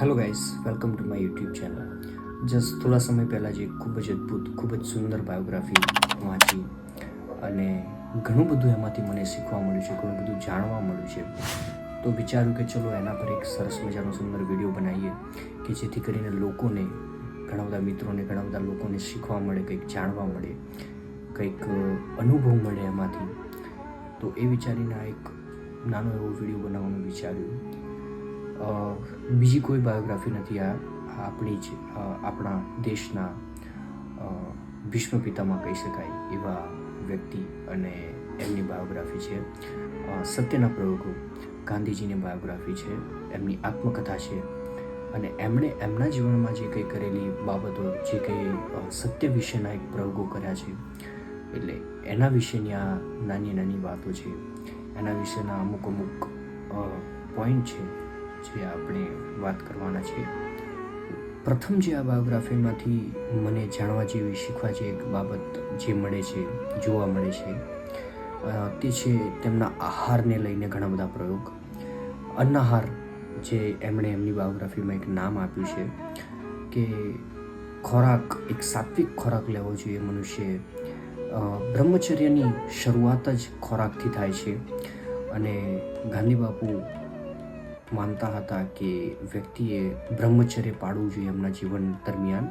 Hello guys welcome to my YouTube channel just થોડા સમય પહેલાં જે ખૂબ જ અદ્ભુત, ખૂબ જ સુંદર બાયોગ્રાફી વાંચી અને ઘણું બધું એમાંથી મને શીખવા મળ્યું છે, ઘણું બધું જાણવા મળ્યું છે. તો વિચાર્યું કે ચલો એના પર એક સરસ મજાનો સુંદર વીડિયો બનાવીએ કે જેથી કરીને લોકોને ઘણા બધા મિત્રોને ઘણા બધા લોકોને શીખવા મળે, કંઈક જાણવા મળે, કંઈક અનુભવ મળે એમાંથી. તો એ વિચારીને આ એક નાનો એવો વીડિયો બનાવવાનું વિચાર્યું. બીજી કોઈ બાયોગ્રાફી નથી આ આપણી જ આપણા દેશના ભીષ્મ પિતામાં કહી શકાય એવા વ્યક્તિ અને એમની બાયોગ્રાફી છે. સત્યના પ્રયોગો, ગાંધીજીની બાયોગ્રાફી છે, એમની આત્મકથા છે અને એમણે એમના જીવનમાં જે કંઈ કરેલી બાબતો, જે કંઈ સત્ય વિશેના એક પ્રયોગો કર્યા છે, એટલે એના વિશેની આ નાની નાની વાતો છે. એના વિશેના અમુક અમુક પોઈન્ટ છે. જે આપણે વાત કરવાના છે પ્રથમ જે આ બાયોગ્રાફીમાંથી મને જાણવા જેવી, શીખવા જે એક બાબત જે મળે છે, જોવા મળે છે તે છે તેમના આહારને લઈને ઘણા બધા પ્રયોગ. અન્નાહાર, જે એમણે એમની બાયોગ્રાફીમાં એક નામ આપ્યું છે કે ખોરાક, એક સાત્વિક ખોરાક લેવો જોઈએ મનુષ્યએ. બ્રહ્મચર્યની શરૂઆત જ ખોરાકથી થાય છે અને ગાંધી બાપુ માનતા હતા કે વ્યક્તિએ બ્રહ્મચર્ય પાળવું જોઈએ એમના જીવન દરમિયાન.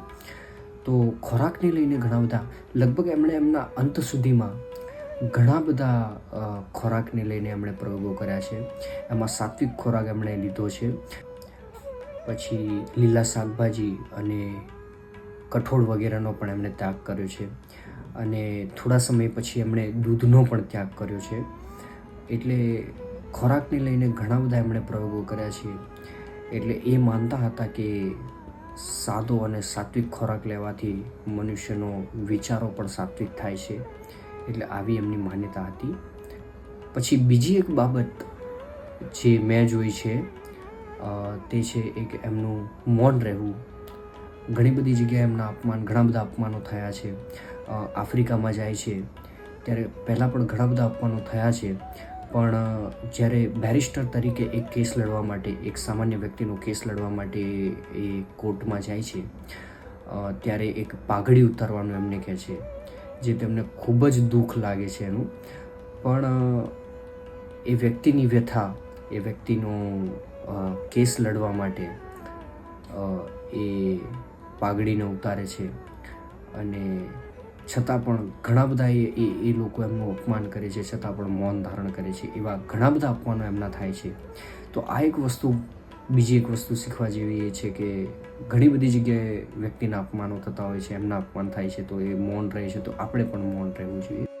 તો ખોરાકને લઈને ઘણા બધા, લગભગ એમણે એમના અંત સુધીમાં ઘણા બધા ખોરાકને લઈને એમણે પ્રયોગો કર્યા છે. એમાં સાત્વિક ખોરાક એમણે લીધો છે. પછી લીલા શાકભાજી અને કઠોળ વગેરેનો પણ એમણે ત્યાગ કર્યો છે. અને થોડા સમય પછી એમણે દૂધનો પણ ત્યાગ કર્યો છે. એટલે ખોરાકને લઈને ઘણા બધા એમણે પ્રયોગો કર્યા છે. એટલે એ માનતા હતા કે સાદો અને સાત્વિક ખોરાક લેવાથી મનુષ્યનો વિચારો પણ સાત્વિક થાય છે. એટલે આવી એમની માન્યતા હતી. પછી બીજી એક બાબત જે મેં જોઈ છે તે છે એક એમનું મૌન રહેવું. ઘણી બધી જગ્યાએ એમના અપમાન, ઘણા બધા અપમાનો થયા છે. આફ્રિકામાં જાય છે. ત્યારે પહેલાં પણ ઘણા બધા અપમાનો થયા છે. પણ જ્યારે બેરિસ્ટર તરીકે એક કેસ લડવા માટે, એક સામાન્ય વ્યક્તિનો કેસ લડવા માટે એ કોર્ટમાં જાય છે ત્યારે એક પાઘડી ઉતારવાનું એમને કહે છે, જે તેમને ખૂબ જ દુઃખ લાગે છે એનું. પણ એ વ્યક્તિની વ્યથા, એ વ્યક્તિનો કેસ લડવા માટે એ પાઘડીને ઉતારે છે અને છતાં પણ ઘણા બધા એ એ લોકો એમનું અપમાન કરે છે, છતાં પણ મૌન ધારણ કરે છે, એવા ઘણા બધા અપમાનો એમના થાય છે. તો આ એક વસ્તુ, બીજી એક વસ્તુ શીખવા જેવી એ છે કે ઘણી બધી જગ્યાએ વ્યક્તિના અપમાનો થતા હોય છે, એમના અપમાન થાય છે, તો એ મૌન રહે છે, તો આપણે પણ મૌન રહેવું જોઈએ.